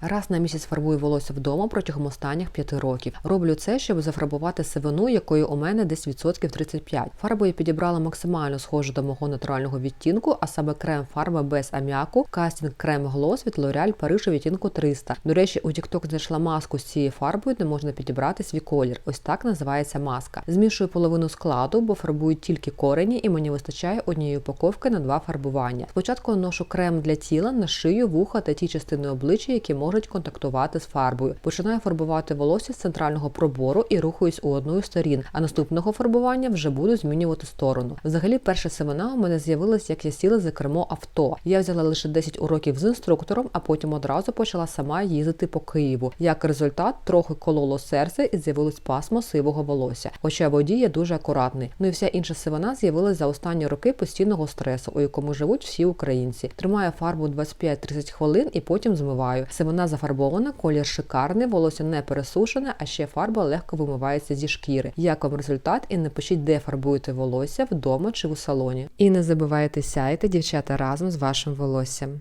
Раз на місяць фарбую волосся вдома протягом останніх п'яти років. Роблю це, щоб зафарбувати сивину, якої у мене десь відсотків 35. Фарбу я підібрала максимально схожу до мого натурального відтінку, а саме крем фарба без аміаку, кастінг крем глос від L'Oreal Paris відтінку 300. До речі, у TikTok знайшла маску з цією фарбою, де можна підібрати свій колір. Ось так називається маска. Змішую половину складу, бо фарбую тільки корені, і мені вистачає однієї упаковки на два фарбування. Спочатку наношу крем для тіла на шию, вуха та ті частини обличчя, які можуть контактувати з фарбою. Починаю фарбувати волосся з центрального пробору і рухаюсь у одну з сторін. А наступного фарбування вже буду змінювати сторону. Взагалі, перша сивина у мене з'явилась, як я сіла за кермо авто. Я взяла лише 10 уроків з інструктором, а потім одразу почала сама їздити по Києву. Як результат, трохи кололо серце і з'явилось пасмо сивого волосся. Хоча водій є дуже акуратний. Ну і вся інша сивина з'явилась за останні роки постійного стресу, у якому живуть всі українці. Тримаю фарбу 25-30 хвилин і потім змиваю. Сивина зафарбована, колір шикарний, волосся не пересушене, а ще фарба легко вимивається зі шкіри. Як вам результат? І напишіть, де фарбуєте волосся вдома чи у салоні. І не забувайте сяйте, дівчата, разом з вашим волоссям.